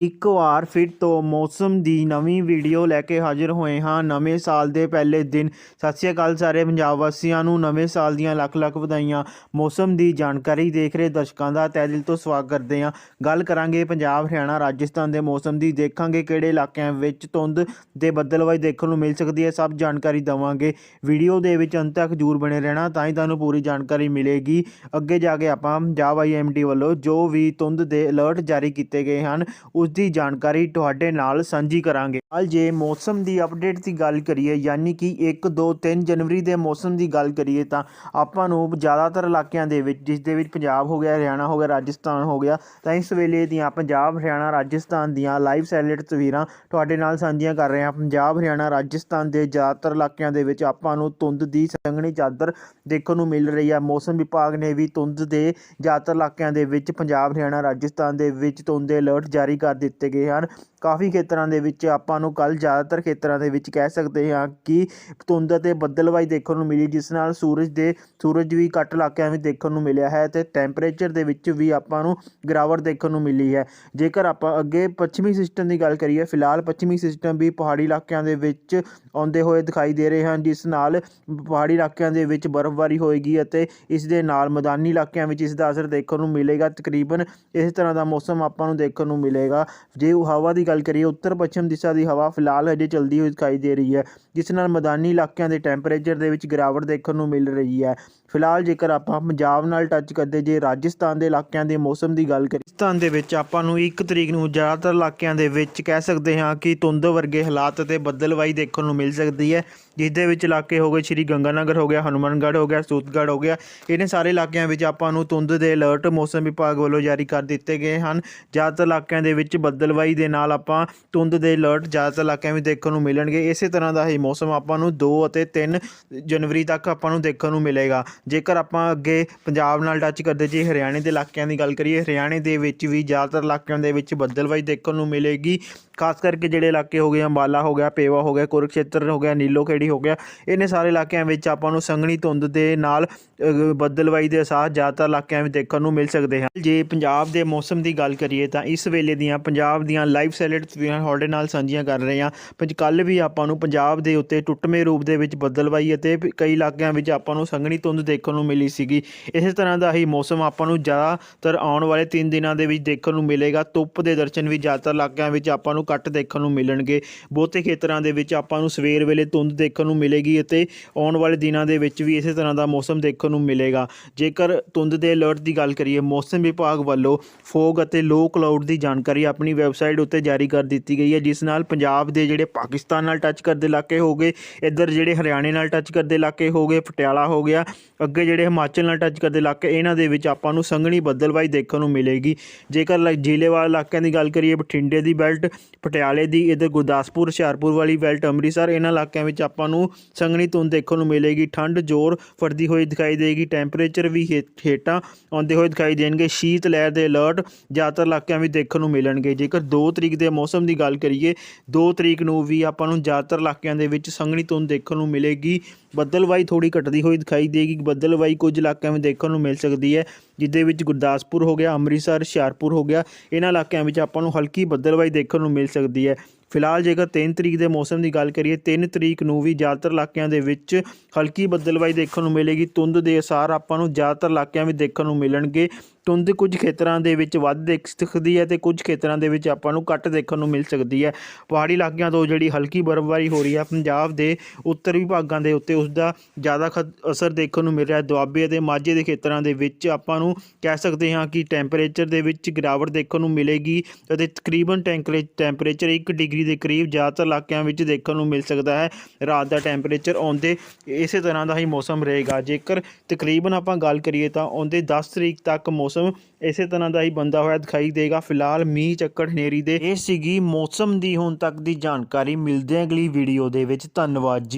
ਇੱਕ ਵਾਰ ਫਿਰ ਤੋਂ ਮੌਸਮ ਦੀ ਨਵੀਂ ਵੀਡੀਓ ਲੈ ਕੇ ਹਾਜ਼ਰ ਹੋਏ ਹਾਂ। ਨਵੇਂ ਸਾਲ ਦੇ ਪਹਿਲੇ ਦਿਨ। ਸਤਿ ਸ਼੍ਰੀ ਅਕਾਲ ਸਾਰੇ ਪੰਜਾਬ ਵਾਸੀਆਂ ਨੂੰ। ਨਵੇਂ ਸਾਲ ਦੀਆਂ ਲੱਖ ਲੱਖ ਵਧਾਈਆਂ। ਮੌਸਮ ਦੀ ਜਾਣਕਾਰੀ ਦੇਖ ਰਹੇ ਦਰਸ਼ਕਾਂ ਦਾ ਤਹਿ ਦਿਲ ਤੋਂ ਸਵਾਗਤ ਕਰਦੇ ਹਾਂ। ਗੱਲ ਕਰਾਂਗੇ ਪੰਜਾਬ, ਹਰਿਆਣਾ, ਰਾਜਸਥਾਨ ਦੇ ਮੌਸਮ ਦੀ। ਦੇਖਾਂਗੇ ਕਿਹੜੇ ਇਲਾਕਿਆਂ ਵਿੱਚ ਧੁੰਦ ਦੇ ਬੱਦਲਵਾਈ ਦੇਖਣ ਨੂੰ ਮਿਲ ਸਕਦੀ ਹੈ। ਸਭ ਜਾਣਕਾਰੀ ਦਵਾਂਗੇ। ਵੀਡੀਓ ਦੇ ਵਿੱਚ ਅੰਤ ਤੱਕ ਜਰੂਰ ਬਣੇ ਰਹਿਣਾ, ਤਾਂ ਹੀ ਤੁਹਾਨੂੰ ਪੂਰੀ ਜਾਣਕਾਰੀ ਮਿਲੇਗੀ। ਅੱਗੇ ਜਾ ਕੇ ਆਪਾਂ ਪੰਜਾਬ ਆਈਐਮਡੀ ਵੱਲੋਂ ਜੋ ਵੀ ਧੁੰਦ ਦੇ ਅਲਰਟ ਜਾਰੀ ਕੀਤੇ ਗਏ ਹਨ, ਉਸ ਦੀ ਜਾਣਕਾਰੀ ਤੁਹਾਡੇ ਨਾਲ ਸਾਂਝੀ ਕਰਾਂਗੇ। ਹਾਲ ਜੇ ਮੌਸਮ ਦੀ ਅਪਡੇਟ ਦੀ ਗੱਲ ਕਰੀਏ, ਯਾਨੀ ਕਿ 1 2 3 ਜਨਵਰੀ ਦੇ ਮੌਸਮ ਦੀ ਗੱਲ ਕਰੀਏ ਤਾਂ ਆਪਾਂ ਨੂੰ ਜ਼ਿਆਦਾਤਰ ਇਲਾਕਿਆਂ ਦੇ ਵਿੱਚ, ਜਿਸ ਦੇ ਵਿੱਚ ਪੰਜਾਬ ਹੋ ਗਿਆ, ਹਰਿਆਣਾ ਹੋ ਗਿਆ, ਰਾਜਸਥਾਨ ਹੋ ਗਿਆ, ਤਾਂ ਇਸ ਵੇਲੇ ਦੀਆਂ ਪੰਜਾਬ, ਹਰਿਆਣਾ, ਰਾਜਸਥਾਨ ਦੀਆਂ ਲਾਈਵ ਸੈਟੇਲਾਈਟ ਤਸਵੀਰਾਂ ਤੁਹਾਡੇ ਨਾਲ ਸਾਂਝੀਆਂ ਕਰ ਰਹੇ ਹਾਂ। ਪੰਜਾਬ, ਹਰਿਆਣਾ, ਰਾਜਸਥਾਨ ਦੇ ਜ਼ਿਆਦਾਤਰ ਇਲਾਕਿਆਂ ਦੇ ਵਿੱਚ ਆਪਾਂ ਨੂੰ ਧੁੰਦ ਦੀ ਸੰਘਣੀ ਚਾਦਰ ਦੇਖਣ ਨੂੰ ਮਿਲ ਰਹੀ ਹੈ। ਮੌਸਮ ਵਿਭਾਗ ਨੇ ਵੀ ਧੁੰਦ ਦੇ ਜ਼ਿਆਦਾਤਰ ਇਲਾਕਿਆਂ ਦੇ ਵਿੱਚ ਪੰਜਾਬ, ਹਰਿਆਣਾ, ਰਾਜਸਥਾਨ ਦੇ ਵਿੱਚ ਧੁੰਦ ਦੇ ਅਲਰਟ ਜਾਰੀ ਕਰ ਦਿੱਤੇ ਗਏ ਹਨ। ਕਾਫੀ ਖੇਤਰਾਂ ਦੇ ਵਿੱਚ ਆਪਾਂ ਨੂੰ ਕੱਲ ਜ਼ਿਆਦਾਤਰ ਖੇਤਰਾਂ ਦੇ ਵਿੱਚ ਕਹਿ ਸਕਦੇ ਹਾਂ ਕਿ ਧੁੰਦ ਅਤੇ ਬੱਦਲਵਾਈ ਦੇਖਣ ਨੂੰ ਮਿਲੀ, ਜਿਸ ਨਾਲ ਸੂਰਜ ਦੇ, ਸੂਰਜ ਵੀ ਘੱਟ ਇਲਾਕਿਆਂ ਵਿੱਚ ਦੇਖਣ ਨੂੰ ਮਿਲਿਆ ਹੈ ਤੇ ਟੈਂਪਰੇਚਰ ਦੇ ਵਿੱਚ ਵੀ ਆਪਾਂ ਨੂੰ ਗਿਰਾਵਟ ਦੇਖਣ ਨੂੰ ਮਿਲੀ ਹੈ। ਜੇਕਰ ਆਪਾਂ ਅੱਗੇ ਪੱਛਮੀ ਸਿਸਟਮ ਦੀ ਗੱਲ ਕਰੀਏ, ਫਿਲਹਾਲ ਪੱਛਮੀ ਸਿਸਟਮ ਵੀ ਪਹਾੜੀ ਇਲਾਕਿਆਂ ਦੇ ਵਿੱਚ ਆਉਂਦੇ ਹੋਏ ਦਿਖਾਈ ਦੇ ਰਹੇ ਹਨ, ਜਿਸ ਨਾਲ ਪਹਾੜੀ ਇਲਾਕਿਆਂ ਦੇ ਵਿੱਚ ਬਰਫ਼ਬਾਰੀ ਹੋਏਗੀ ਅਤੇ ਇਸ ਦੇ ਨਾਲ ਮੈਦਾਨੀ ਇਲਾਕਿਆਂ ਵਿੱਚ ਇਸ ਦਾ ਅਸਰ ਦੇਖਣ ਨੂੰ ਮਿਲੇਗਾ। ਤਕਰੀਬਨ ਇਸ ਤਰ੍ਹਾਂ ਦਾ ਮੌਸਮ ਆਪਾਂ ਨੂੰ ਦੇਖਣ ਨੂੰ ਮਿਲੇਗਾ। ਜੇ ਹਵਾ ਦੀ ਗੱਲ ਕਰੀਏ, ਉੱਤਰ ਪੱਛਮ ਦਿਸ਼ਾ ਦੀ ਹਵਾ ਫਿਲਹਾਲ ਅਜੇ ਚੱਲਦੀ ਹੋਈ ਦਿਖਾਈ ਦੇ ਰਹੀ ਹੈ, ਜਿਸ ਨਾਲ ਮੈਦਾਨੀ ਇਲਾਕਿਆਂ ਦੇ ਟੈਂਪਰੇਚਰ ਦੇ ਵਿੱਚ ਗਿਰਾਵਟ ਦੇਖਣ ਨੂੰ ਮਿਲ ਰਹੀ ਹੈ। ਫਿਲਹਾਲ ਜੇਕਰ ਆਪਾਂ ਪੰਜਾਬ ਨਾਲ ਟੱਚ ਕਰਦੇ, ਜੇ ਰਾਜਸਥਾਨ ਦੇ ਇਲਾਕਿਆਂ ਦੇ ਮੌਸਮ ਦੀ ਗੱਲ ਕਰੀਏ, ਰਾਜਸਥਾਨ ਦੇ ਵਿੱਚ ਆਪਾਂ ਨੂੰ 1 ਤਰੀਕ ਨੂੰ ਜ਼ਿਆਦਾਤਰ ਇਲਾਕਿਆਂ ਦੇ ਵਿੱਚ ਕਹਿ ਸਕਦੇ ਹਾਂ ਕਿ ਧੁੰਦ ਵਰਗੇ ਹਾਲਾਤ ਅਤੇ ਬੱਦਲਵਾਈ ਦੇਖਣ ਨੂੰ ਮਿਲ ਸਕਦੀ ਹੈ, ਜਿਸ ਦੇ ਵਿੱਚ ਇਲਾਕੇ ਹੋ ਗਏ ਸ਼੍ਰੀ ਗੰਗਾਨਗਰ ਹੋ ਗਿਆ, ਹਨੂੰਮਾਨਗੜ੍ਹ ਹੋ ਗਿਆ, ਸੂਤਗੜ੍ਹ ਹੋ ਗਿਆ। ਇਹਨਾਂ ਸਾਰੇ ਇਲਾਕਿਆਂ ਵਿੱਚ ਆਪਾਂ ਨੂੰ ਧੁੰਦ ਦੇ ਅਲਰਟ ਮੌਸਮ ਵਿਭਾਗ ਵੱਲੋਂ ਜਾਰੀ ਕਰ ਦਿੱਤੇ ਗਏ ਹਨ। ਜ਼ਿਆਦਾਤਰ ਇਲਾਕਿਆਂ ਦੇ ਵਿੱਚ ਬੱਦਲਵਾਈ ਦੇ ਨਾਲ ਆਪਾਂ ਧੁੰਦ ਦੇ ਅਲਰਟ ਜ਼ਿਆਦਾਤਰ ਇਲਾਕਿਆਂ ਵਿੱਚ ਦੇਖਣ ਨੂੰ ਮਿਲਣਗੇ। ਇਸੇ ਤਰ੍ਹਾਂ ਦਾ ਹੀ ਮੌਸਮ ਆਪਾਂ ਨੂੰ 2 ਅਤੇ 3 ਜਨਵਰੀ ਤੱਕ ਆਪਾਂ ਨੂੰ ਦੇਖਣ ਨੂੰ ਮਿਲੇਗਾ। ਜੇਕਰ ਆਪਾਂ ਅੱਗੇ ਪੰਜਾਬ ਨਾਲ ਟੱਚ ਕਰਦੇ ਜੇ ਹਰਿਆਣੇ ਦੇ ਇਲਾਕਿਆਂ ਦੀ ਗੱਲ ਕਰੀਏ ਹਰਿਆਣੇ ਦੇ ਵਿੱਚ ਵੀ ਜ਼ਿਆਦਾਤਰ ਇਲਾਕਿਆਂ ਦੇ ਵਿੱਚ ਬੱਦਲਵਾਈ ਦੇਖਣ ਨੂੰ ਮਿਲੇਗੀ। ਖਾਸ ਕਰਕੇ ਜਿਹੜੇ ਇਲਾਕੇ ਹੋ ਗਏ ਅੰਬਾਲਾ ਹੋ ਗਿਆ ਪੇਵਾ ਹੋ ਗਿਆ ਕੁਰਕਸ਼ੇਤਰ ਹੋ ਗਿਆ ਨੀਲੋ ਖੇੜੀ ਹੋ ਗਿਆ ਇਹਨੇ ਸਾਰੇ ਇਲਾਕਿਆਂ ਵਿੱਚ ਆਪਾਂ ਨੂੰ ਸੰਘਣੀ ਧੁੰਦ ਦੇ ਨਾਲ ਅ, ਬੱਦਲਵਾਈ ਦੇ ਅਸਾਰ ਜ਼ਿਆਦਾਤਰ ਇਲਾਕਿਆਂ ਵਿੱਚ ਦੇਖਣ ਨੂੰ ਮਿਲ ਸਕਦੇ ਹਨ। ਜੇ ਪੰਜਾਬ ਦੇ ਮੌਸਮ ਦੀ ਗੱਲ ਕਰੀਏ ਤਾਂ ਇਸ ਵੇਲੇ ਦੀਆਂ ਪੰਜਾਬ ਦੀਆਂ ਲਾਈਵ ਸੈਟੇਲਾਈਟ ਤਸਵੀਰਾਂ ਤੁਹਾਡੇ ਨਾਲ ਸਾਂਝੀਆਂ ਕਰ ਰਹੇ ਹਾਂ। ਪੰਜ ਕੱਲ ਵੀ ਆਪਾਂ ਨੂੰ ਪੰਜਾਬ ਦੇ ਉੱਤੇ ਟੁੱਟਵੇਂ ਰੂਪ ਦੇ ਵਿੱਚ ਬੱਦਲਵਾਈ ਅਤੇ ਕਈ ਇਲਾਕਿਆਂ ਵਿੱਚ ਆਪਾਂ ਨੂੰ ਸੰਘਣੀ ਧੁੰਦ ਦੇਖਣ ਨੂੰ ਮਿਲੀ ਸੀਗੀ। ਇਸੇ ਤਰ੍ਹਾਂ ਦਾ ਹੀ ਮੌਸਮ ਆਪਾਂ ਨੂੰ ਜ਼ਿਆਦਾਤਰ ਆਉਣ ਵਾਲੇ 3 ਦਿਨਾਂ ਦੇ ਵਿੱਚ ਦੇਖਣ ਨੂੰ ਮਿਲੇਗਾ। ਧੁੱਪ ਦੇ ਦਰਸ਼ਨ ਵੀ ਜ਼ਿਆਦਾਤਰ ਇਲਾਕਿਆਂ ਵਿੱਚ ਆਪਾਂ ਨੂੰ ਘੱਟ ਦੇਖਣ ਨੂੰ ਮਿਲਣਗੇ। ਬਹੁਤੇ ਖੇਤਰਾਂ ਦੇ ਵਿੱਚ ਆਪਾਂ ਨੂੰ ਸਵੇਰ ਵੇਲੇ ਧੁੰਦ ਦੇਖਣ ਨੂੰ ਮਿਲੇਗੀ ਅਤੇ ਆਉਣ ਵਾਲੇ ਦਿਨਾਂ ਦੇ ਵਿੱਚ ਵੀ ਇਸੇ ਤਰ੍ਹਾਂ ਦਾ ਮੌਸਮ ਦੇਖਣ ਨੂੰ ਮਿਲੇਗਾ। ਜੇਕਰ ਧੁੰਦ ਦੇ ਅਲਰਟ ਦੀ ਗੱਲ ਕਰੀਏ, ਮੌਸਮ ਵਿਭਾਗ ਵੱਲੋਂ ਫੋਗ ਅਤੇ ਲੋ ਕਲਾਊਡ ਦੀ ਜਾਣਕਾਰੀ ਆਪਣੀ ਵੈਬਸਾਈਟ ਉੱਤੇ ਜਾਰੀ ਕਰ ਦਿੱਤੀ ਗਈ ਹੈ, ਜਿਸ ਨਾਲ ਪੰਜਾਬ ਦੇ ਜਿਹੜੇ ਪਾਕਿਸਤਾਨ ਨਾਲ ਟੱਚ ਕਰਦੇ ਇਲਾਕੇ ਹੋ ਗਏ, ਇੱਧਰ ਜਿਹੜੇ ਹਰਿਆਣੇ ਨਾਲ ਟੱਚ ਕਰਦੇ ਇਲਾਕੇ ਹੋ ਗਏ, ਪਟਿਆਲਾ ਹੋ ਗਿਆ, ਅੱਗੇ ਜਿਹੜੇ ਹਿਮਾਚਲ ਨਾਲ ਟੱਚ ਕਰਦੇ ਇਲਾਕੇ, ਇਹਨਾਂ ਦੇ ਵਿੱਚ ਆਪਾਂ ਨੂੰ ਸੰਘਣੀ ਬੱਦਲਵਾਈ ਦੇਖਣ ਨੂੰ ਮਿਲੇਗੀ। ਜੇਕਰ ਲ- ਜ਼ਿਲ੍ਹੇਵਾਰ ਇਲਾਕਿਆਂ ਦੀ ਗੱਲ ਕਰੀਏ, ਬਠਿੰਡੇ ਦੀ ਬੈਲਟ ਪਟਿਆਲੇ ਦੀ, ਇੱਧਰ ਗੁਰਦਾਸਪੁਰ, ਹੁਸ਼ਿਆਰਪੁਰ ਵਾਲੀ ਬੈਲਟ ਅੰਮ੍ਰਿਤਸਰ, ਇਹਨਾਂ ਇਲਾਕਿਆਂ ਵਿੱਚ ਆਪਾਂ ਨੂੰ ਸੰਘਣੀ ਧੁੰਦ ਦੇਖਣ ਨੂੰ ਮਿਲੇਗੀ। ਠੰਡ ਜ਼ੋਰ ਫੜਦੀ ਹੋਈ ਦਿਖਾਈ ਦੇਗੀ ਟੈਂਪਰੇਚਰ ਵੀ ਹੇਠਾਂ ਆਉਂਦੇ ਹੋਏ ਦਿਖਾਈ ਦੇਣਗੇ। ਸ਼ੀਤ ਲਹਿਰ ਦੇ ਅਲਰਟ ਜ਼ਿਆਦਾਤਰ ਇਲਾਕਿਆਂ ਵਿੱਚ ਦੇਖਣ ਨੂੰ ਮਿਲਣਗੇ। ਜੇਕਰ 2 ਤਰੀਕ ਦੇ ਮੌਸਮ ਦੀ ਗੱਲ ਕਰੀਏ 2 ਤਰੀਕ ਨੂੰ ਵੀ ਆਪਾਂ ਨੂੰ ਜ਼ਿਆਦਾਤਰ ਇਲਾਕਿਆਂ ਦੇ ਵਿੱਚ ਸੰਘਣੀ ਧੁੰਦ ਦੇਖਣ ਨੂੰ ਮਿਲੇਗੀ। ਬੱਦਲਵਾਈ ਥੋੜੀ ਘਟਦੀ ਹੋਈ ਦਿਖਾਈ ਦੇਗੀ। ਬੱਦਲਵਾਈ ਕੁਝ ਇਲਾਕਿਆਂ ਵਿੱਚ ਦੇਖਣ ਨੂੰ ਮਿਲ ਸਕਦੀ ਹੈ ਜਿੱਦੇ ਵਿੱਚ ਗੁਰਦਾਸਪੁਰ ਹੋ ਗਿਆ, ਅੰਮ੍ਰਿਤਸਰ, ਹੁਸ਼ਿਆਰਪੁਰ ਹੋ ਗਿਆ। ਇਹਨਾਂ ਇਲਾਕਿਆਂ ਵਿੱਚ ਆਪਾਂ ਨੂੰ ਹਲਕੀ ਬੱਦਲਵਾਈ ਦੇਖਣ ਨੂੰ ਮਿਲ ਸਕਦੀ ਹੈ। ਫਿਲਹਾਲ ਜੇਕਰ 3 ਤਰੀਕ ਦੇ ਮੌਸਮ ਦੀ ਗੱਲ ਕਰੀਏ 3 ਤਰੀਕ ਨੂੰ ਵੀ ਜ਼ਿਆਦਾਤਰ ਇਲਾਕਿਆਂ ਦੇ ਵਿੱਚ ਹਲਕੀ ਬੱਦਲਵਾਈ ਦੇਖਣ ਨੂੰ ਮਿਲੇਗੀ। ਧੁੰਦ ਦੇ ਅਸਾਰ ਆਪਾਂ ਨੂੰ ਜ਼ਿਆਦਾਤਰ ਇਲਾਕਿਆਂ ਵਿੱਚ ਦੇਖਣ ਨੂੰ ਮਿਲਣਗੇ। ਧੁੰਦ ਕੁਝ ਖੇਤਰਾਂ ਦੇ ਵਿੱਚ ਵੱਧ ਦੇਖ ਸਕਦੀ ਹੈ ਤੇ ਕੁਝ ਖੇਤਰਾਂ ਦੇ ਵਿੱਚ ਆਪਾਂ ਨੂੰ ਘੱਟ ਦੇਖਣ ਨੂੰ ਮਿਲ ਸਕਦੀ ਹੈ। ਪਹਾੜੀ ਇਲਾਕਿਆਂ ਤੋਂ ਜਿਹੜੀ ਹਲਕੀ ਬਰਫ਼ਬਾਰੀ ਹੋ ਰਹੀ ਹੈ, ਪੰਜਾਬ ਦੇ ਉੱਤਰੀ ਭਾਗਾਂ ਦੇ ਉੱਤੇ ਉਸ ਦਾ ਜ਼ਿਆਦਾ ਖਤ- ਅਸਰ ਦੇਖਣ ਨੂੰ ਮਿਲ ਰਿਹਾ ਹੈ। ਦੁਆਬੇ ਅਤੇ ਮਾਝੇ ਦੇ ਖੇਤਰਾਂ ਦੇ ਵਿੱਚ ਆਪਾਂ ਨੂੰ ਕਹਿ ਸਕਦੇ ਹਾਂ ਕਿ ਟੈਂਪਰੇਚਰ ਦੇ ਵਿੱਚ ਗਿਰਾਵਟ ਦੇਖਣ ਨੂੰ ਮਿਲੇਗੀ ਅਤੇ ਤਕਰੀਬਨ ਟੈਂਕਰੇ ਟੈਂਪਰੇਚਰ 1 ਡਿਗਰੀ ਦੇ ਕਰੀਬ ਜ਼ਿਆਦਾਤਰ ਇਲਾਕਿਆਂ ਵਿੱਚ ਦੇਖਣ ਨੂੰ ਮਿਲ ਸਕਦਾ ਹੈ। ਰਾਤ ਦਾ ਟੈਂਪਰੇਚਰ ਆਉਂਦੇ ਇਸੇ ਤਰ੍ਹਾਂ ਦਾ ਹੀ ਮੌਸਮ ਰਹੇਗਾ। ਜੇਕਰ ਤਕਰੀਬਨ ਆਪਾਂ ਗੱਲ ਕਰੀਏ ਤਾਂ ਆਉਂਦੇ 10 ਤਰੀਕ ਤੱਕ ਮੌਸਮ ਇਸੇ ਤਰ੍ਹਾਂ ਦਾ ਹੀ ਬੰਦਾ ਹੋਇਆ ਦਿਖਾਈ ਦੇਗਾ। ਫਿਲਹਾਲ ਮੀਂਹ, ਚੱਕੜ, ਹਨੇਰੀ ਦੇ ਇਹ ਸੀਗੀ ਮੌਸਮ ਦੀ ਹੁਣ ਤੱਕ ਦੀ ਜਾਣਕਾਰੀ। ਮਿਲਦੇ ਅਗਲੀ ਵੀਡੀਓ ਦੇ ਵਿੱਚ। ਧੰਨਵਾਦ ਜੀ।